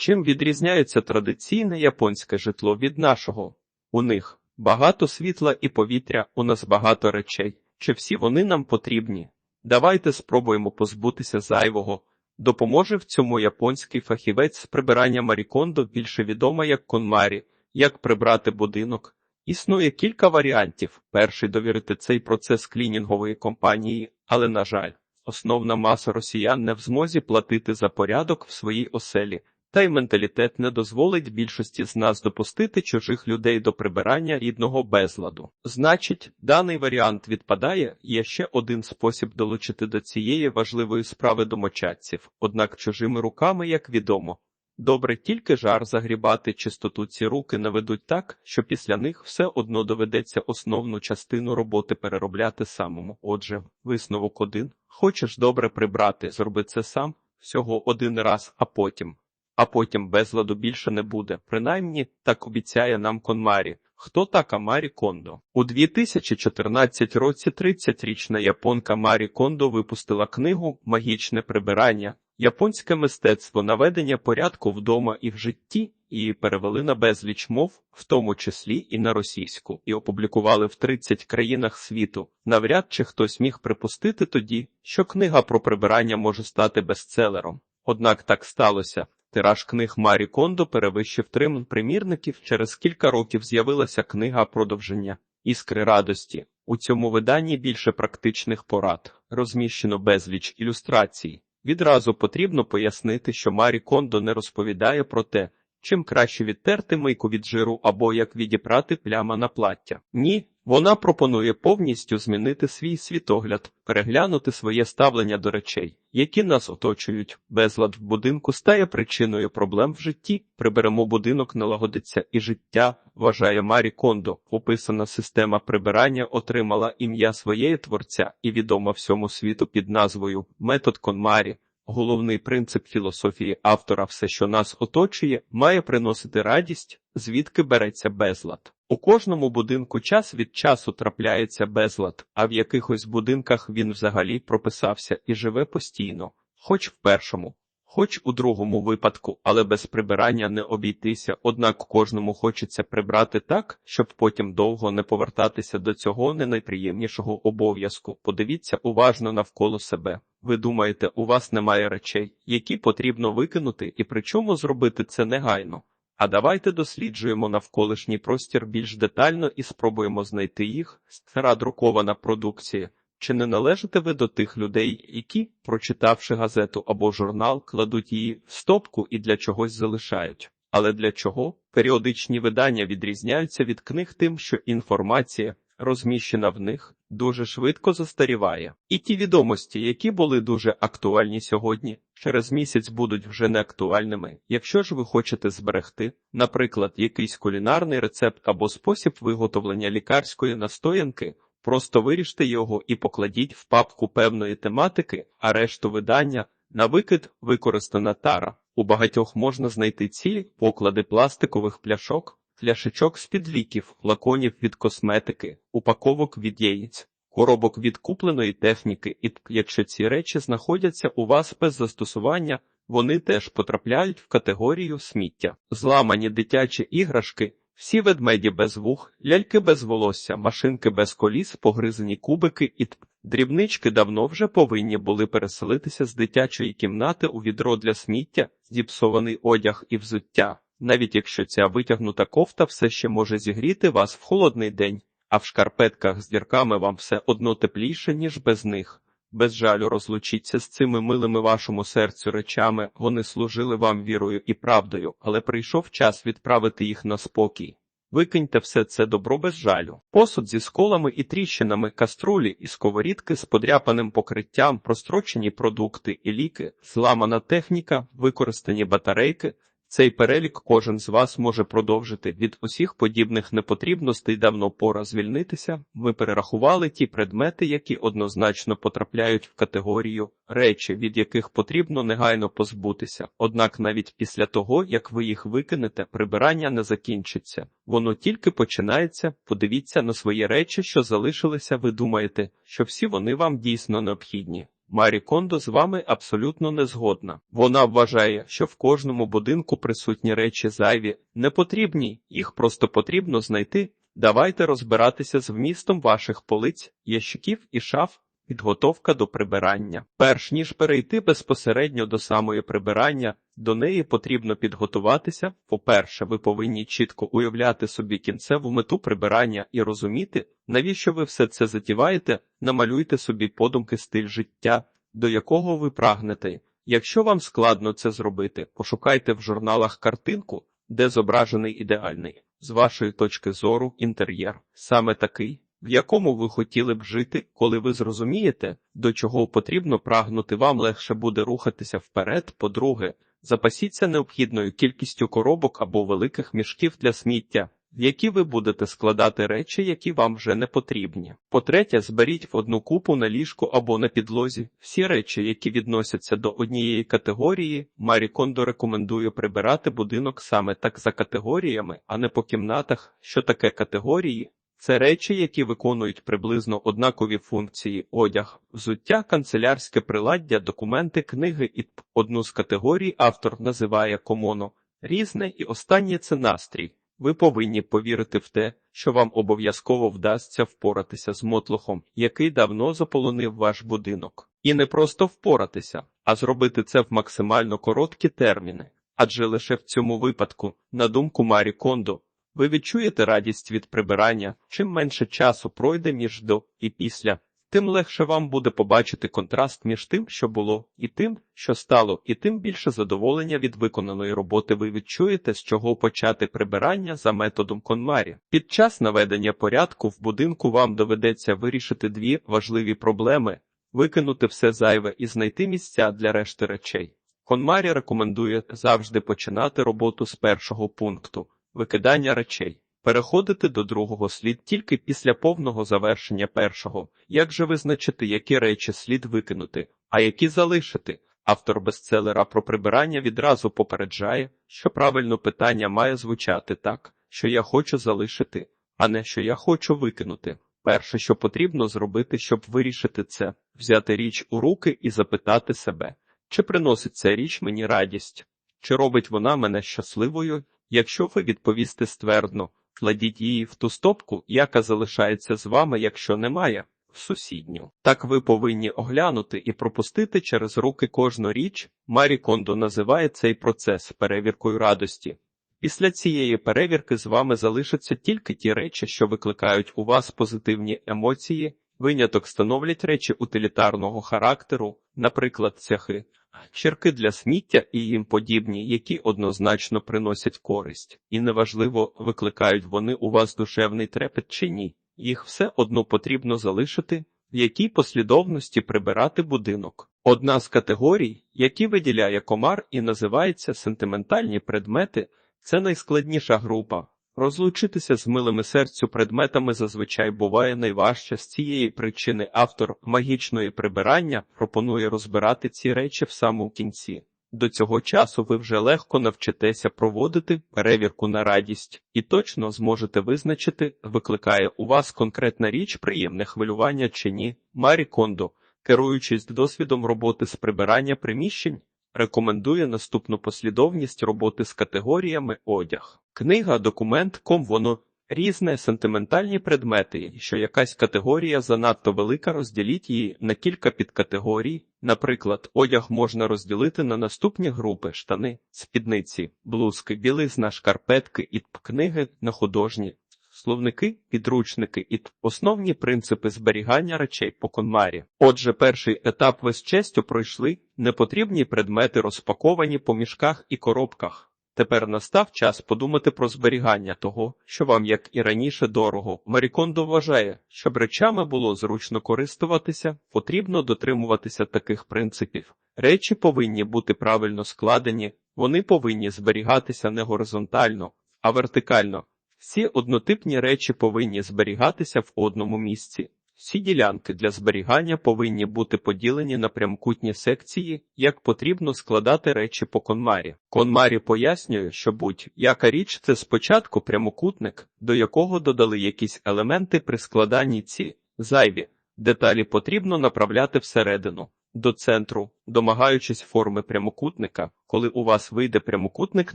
Чим відрізняється традиційне японське житло від нашого? У них багато світла і повітря, у нас багато речей. Чи всі вони нам потрібні? Давайте спробуємо позбутися зайвого. Допоможе в цьому японський фахівець з прибирання Марікондо, більше відома як Конмарі, як прибрати будинок. Існує кілька варіантів. Перший довірити цей процес клінінгової компанії, але, на жаль, основна маса росіян не в змозі платити за порядок в своїй оселі, та й менталітет не дозволить більшості з нас допустити чужих людей до прибирання рідного безладу. Значить, даний варіант відпадає. Є ще один спосіб долучити до цієї важливої справи домочадців, однак чужими руками, як відомо. Добре, тільки жар загрібати чистоту ці руки наведуть так, що після них все одно доведеться основну частину роботи переробляти самому. Отже, висновок один. Хочеш добре прибрати, зроби це сам всього один раз, а потім. А потім безладу більше не буде. Принаймні, так обіцяє нам Конмарі. Хто така Марі Кондо? У 2014 році 30-річна японка Марі Кондо випустила книгу Магічне прибирання. Японське мистецтво наведення порядку вдома і в житті її перевели на безліч мов, в тому числі і на російську, і опублікували в 30 країнах світу. Навряд чи хтось міг припустити тоді, що книга про прибирання може стати бестселером. Однак так сталося. Тираж книг Марі Кондо перевищив три примірників. Через кілька років з'явилася книга продовження Іскри радості. У цьому виданні більше практичних порад, розміщено безліч ілюстрацій. Відразу потрібно пояснити, що Марі Кондо не розповідає про те, чим краще відтерти мийку від жиру або як відіпрати пляма на плаття. Ні, вона пропонує повністю змінити свій світогляд, переглянути своє ставлення до речей, які нас оточують. Безлад в будинку стає причиною проблем в житті. Приберемо будинок, налагодиться і життя, вважає Марі Кондо. Описана система прибирання отримала ім'я своєї творця і відома всьому світу під назвою Метод Конмарі. Головний принцип філософії автора все, що нас оточує, має приносити радість, звідки береться безлад. У кожному будинку час від часу трапляється безлад, а в якихось будинках він взагалі прописався і живе постійно, хоч в першому, хоч у другому випадку, але без прибирання не обійтися, однак кожному хочеться прибрати так, щоб потім довго не повертатися до цього не найприємнішого обов'язку. Подивіться уважно навколо себе. Ви думаєте, у вас немає речей, які потрібно викинути, і причому зробити це негайно. А давайте досліджуємо навколишній простір більш детально і спробуємо знайти їх. Стара друкована продукція. Чи не належите ви до тих людей, які, прочитавши газету або журнал, кладуть її в стопку і для чогось залишають? Але для чого? Періодичні видання відрізняються від книг тим, що інформація, розміщена в них, дуже швидко застаріває. І ті відомості, які були дуже актуальні сьогодні, через місяць будуть вже не актуальними. Якщо ж ви хочете зберегти, наприклад, якийсь кулінарний рецепт або спосіб виготовлення лікарської настоянки, просто виріжте його і покладіть в папку певної тематики, а решту видання на викид використана тара. У багатьох можна знайти цілі поклади пластикових пляшок, пляшечок з-під ліків, флаконів від косметики, упаковок від яєць, коробок від купленої техніки, і якщо ці речі знаходяться у вас без застосування, вони теж потрапляють в категорію сміття. Зламані дитячі іграшки, всі ведмеді без вух, ляльки без волосся, машинки без коліс, погризані кубики і дрібнички давно вже повинні були переселитися з дитячої кімнати у відро для сміття, зіпсований одяг і взуття навіть якщо ця витягнута кофта все ще може зігріти вас в холодний день, а в шкарпетках з дірками вам все одно тепліше, ніж без них. Без жалю розлучіться з цими милими вашому серцю речами, вони служили вам вірою і правдою, але прийшов час відправити їх на спокій. Викиньте все це добро без жалю. Посуд зі сколами і тріщинами, каструлі і сковорідки з подряпаним покриттям, прострочені продукти і ліки, зламана техніка, використані батарейки, цей перелік кожен з вас може продовжити від усіх подібних непотрібностей давно пора звільнитися. Ми перерахували ті предмети, які однозначно потрапляють в категорію речі, від яких потрібно негайно позбутися. Однак навіть після того, як ви їх викинете, прибирання не закінчиться. Воно тільки починається. Подивіться на свої речі, що залишилися. Ви думаєте, що всі вони вам дійсно необхідні. Марі Кондо з вами абсолютно не згодна. Вона вважає, що в кожному будинку присутні речі зайві, не потрібні, їх просто потрібно знайти. Давайте розбиратися з вмістом ваших полиць, ящиків і шаф. Підготовка до прибирання. Перш ніж перейти безпосередньо до самої прибирання, до неї потрібно підготуватися. По-перше, ви повинні чітко уявляти собі кінцеву мету прибирання і розуміти, навіщо ви все це затіваєте, намалюйте собі подумки стиль життя, до якого ви прагнете. Якщо вам складно це зробити, пошукайте в журналах картинку, де зображений ідеальний, з вашої точки зору, інтер'єр, саме такий в якому ви хотіли б жити, коли ви зрозумієте, до чого потрібно прагнути, вам легше буде рухатися вперед. По-друге, запасіться необхідною кількістю коробок або великих мішків для сміття, в які ви будете складати речі, які вам вже не потрібні. По-третє, зберіть в одну купу на ліжку або на підлозі всі речі, які відносяться до однієї категорії. Марі Кондо рекомендує прибирати будинок саме так за категоріями, а не по кімнатах, що таке категорії. Це речі, які виконують приблизно однакові функції: одяг, взуття, канцелярське приладдя, документи, книги і одну з категорій автор називає комоно. Різне і останнє це настрій. Ви повинні повірити в те, що вам обов'язково вдасться впоратися з мотлохом, який давно заполонив ваш будинок. І не просто впоратися, а зробити це в максимально короткі терміни. Адже лише в цьому випадку, на думку Марі Кондо, ви відчуєте радість від прибирання, чим менше часу пройде між до і після, тим легше вам буде побачити контраст між тим, що було, і тим, що стало, і тим більше задоволення від виконаної роботи ви відчуєте, з чого почати прибирання за методом Конмарі. Під час наведення порядку в будинку вам доведеться вирішити дві важливі проблеми: викинути все зайве і знайти місця для решти речей. Конмарі рекомендує завжди починати роботу з першого пункту викидання речей. Переходити до другого слід тільки після повного завершення першого. Як же визначити, які речі слід викинути, а які залишити? Автор бестселера про прибирання відразу попереджає, що правильно питання має звучати так, що я хочу залишити, а не що я хочу викинути. Перше, що потрібно зробити, щоб вирішити це, взяти річ у руки і запитати себе, чи приносить ця річ мені радість, чи робить вона мене щасливою, Якщо ви відповісте ствердно, кладіть її в ту стопку, яка залишається з вами, якщо немає, в сусідню. Так ви повинні оглянути і пропустити через руки кожну річ. Марі Кондо називає цей процес перевіркою радості. Після цієї перевірки з вами залишаться тільки ті речі, що викликають у вас позитивні емоції. Виняток становлять речі утилітарного характеру, наприклад, цяхи, черки для сміття і їм подібні, які однозначно приносять користь, і неважливо, викликають вони у вас душевний трепет чи ні. Їх все одно потрібно залишити, в якій послідовності прибирати будинок. Одна з категорій, які виділяє комар і називається сентиментальні предмети, це найскладніша група. Розлучитися з милими серцю предметами зазвичай буває найважче з цієї причини автор магічної прибирання пропонує розбирати ці речі в самому кінці. До цього часу ви вже легко навчитеся проводити перевірку на радість і точно зможете визначити, викликає у вас конкретна річ приємне хвилювання чи ні. Марі Кондо, керуючись досвідом роботи з прибирання приміщень, рекомендує наступну послідовність роботи з категоріями одяг. Книга, документ, ком воно різне, сентиментальні предмети, що якась категорія занадто велика, розділіть її на кілька підкатегорій. Наприклад, одяг можна розділити на наступні групи: штани, спідниці, блузки, білизна, шкарпетки і книги на художні. Словники, підручники і основні принципи зберігання речей по конмарі. Отже, перший етап ви з честю пройшли непотрібні предмети розпаковані по мішках і коробках. Тепер настав час подумати про зберігання того, що вам, як і раніше, дорого. Марікондо вважає, щоб речами було зручно користуватися, потрібно дотримуватися таких принципів. Речі повинні бути правильно складені, вони повинні зберігатися не горизонтально, а вертикально. Всі однотипні речі повинні зберігатися в одному місці. Всі ділянки для зберігання повинні бути поділені на прямокутні секції, як потрібно складати речі по конмарі. Конмарі пояснює, що будь-яка річ це спочатку прямокутник, до якого додали якісь елементи при складанні ці зайві деталі потрібно направляти всередину. До центру, домагаючись форми прямокутника. Коли у вас вийде прямокутник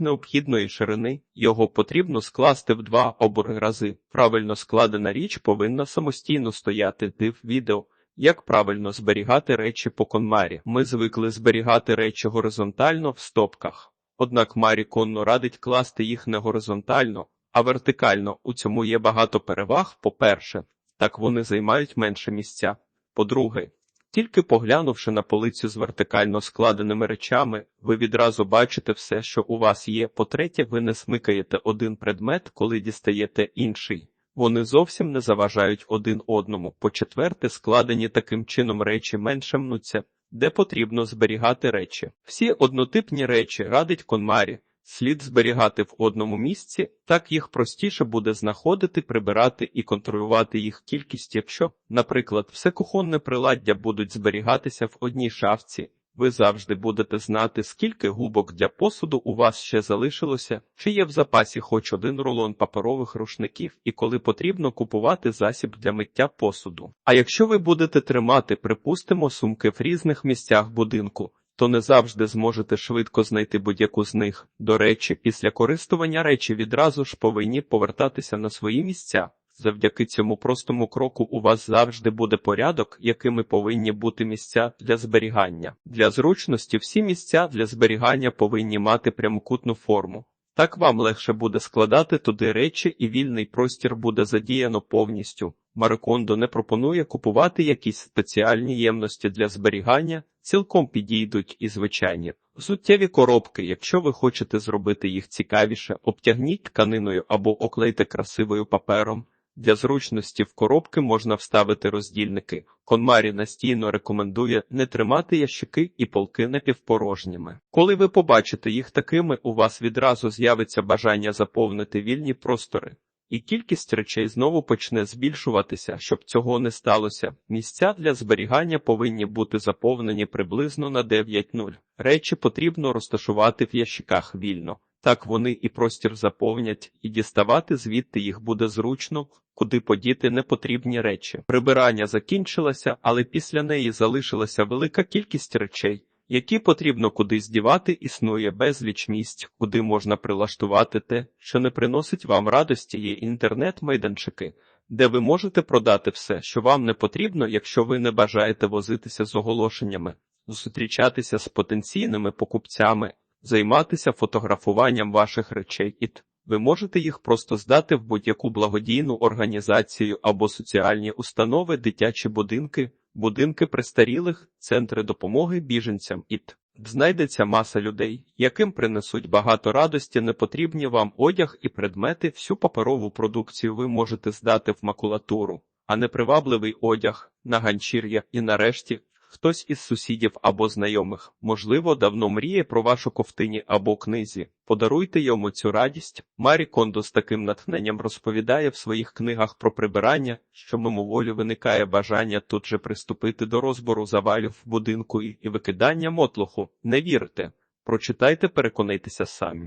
необхідної ширини, його потрібно скласти в два або рази. Правильно складена річ повинна самостійно стояти. Див відео. Як правильно зберігати речі по конмарі? Ми звикли зберігати речі горизонтально в стопках. Однак Марі Конно радить класти їх не горизонтально, а вертикально. У цьому є багато переваг. По-перше, так вони займають менше місця. По-друге, тільки поглянувши на полицю з вертикально складеними речами, ви відразу бачите все, що у вас є. По-третє, ви не смикаєте один предмет, коли дістаєте інший. Вони зовсім не заважають один одному. По-четверте, складені таким чином речі менше мнуться, де потрібно зберігати речі. Всі однотипні речі радить конмарі. Слід зберігати в одному місці, так їх простіше буде знаходити, прибирати і контролювати їх кількість, якщо, наприклад, все кухонне приладдя будуть зберігатися в одній шафці. Ви завжди будете знати, скільки губок для посуду у вас ще залишилося, чи є в запасі хоч один рулон паперових рушників, і коли потрібно купувати засіб для миття посуду. А якщо ви будете тримати, припустимо, сумки в різних місцях будинку, то не завжди зможете швидко знайти будь-яку з них. До речі, після користування речі відразу ж повинні повертатися на свої місця. Завдяки цьому простому кроку у вас завжди буде порядок, якими повинні бути місця для зберігання. Для зручності всі місця для зберігання повинні мати прямокутну форму. Так вам легше буде складати туди речі і вільний простір буде задіяно повністю. Марикондо не пропонує купувати якісь спеціальні ємності для зберігання, цілком підійдуть і звичайні. Суттєві коробки, якщо ви хочете зробити їх цікавіше, обтягніть тканиною або оклейте красивою папером. Для зручності в коробки можна вставити роздільники. Конмарі настійно рекомендує не тримати ящики і полки напівпорожніми. Коли ви побачите їх такими, у вас відразу з'явиться бажання заповнити вільні простори. І кількість речей знову почне збільшуватися, щоб цього не сталося. Місця для зберігання повинні бути заповнені приблизно на 9.0. Речі потрібно розташувати в ящиках вільно. Так вони і простір заповнять, і діставати звідти їх буде зручно, куди подіти непотрібні речі. Прибирання закінчилося, але після неї залишилася велика кількість речей, які потрібно кудись дівати, існує безліч місць, куди можна прилаштувати те, що не приносить вам радості, є інтернет-майданчики, де ви можете продати все, що вам не потрібно, якщо ви не бажаєте возитися з оголошеннями, зустрічатися з потенційними покупцями займатися фотографуванням ваших речей і т. Ви можете їх просто здати в будь-яку благодійну організацію або соціальні установи, дитячі будинки, будинки престарілих, центри допомоги біженцям і т. Знайдеться маса людей, яким принесуть багато радості, непотрібні вам одяг і предмети, всю паперову продукцію ви можете здати в макулатуру, а непривабливий одяг на ганчір'я і нарешті Хтось із сусідів або знайомих, можливо, давно мріє про вашу ковтині або книзі. Подаруйте йому цю радість. Марі Кондо з таким натхненням розповідає в своїх книгах про прибирання, що мимоволі виникає бажання тут же приступити до розбору завалів в будинку і викидання мотлуху. Не вірте. Прочитайте, переконайтеся самі.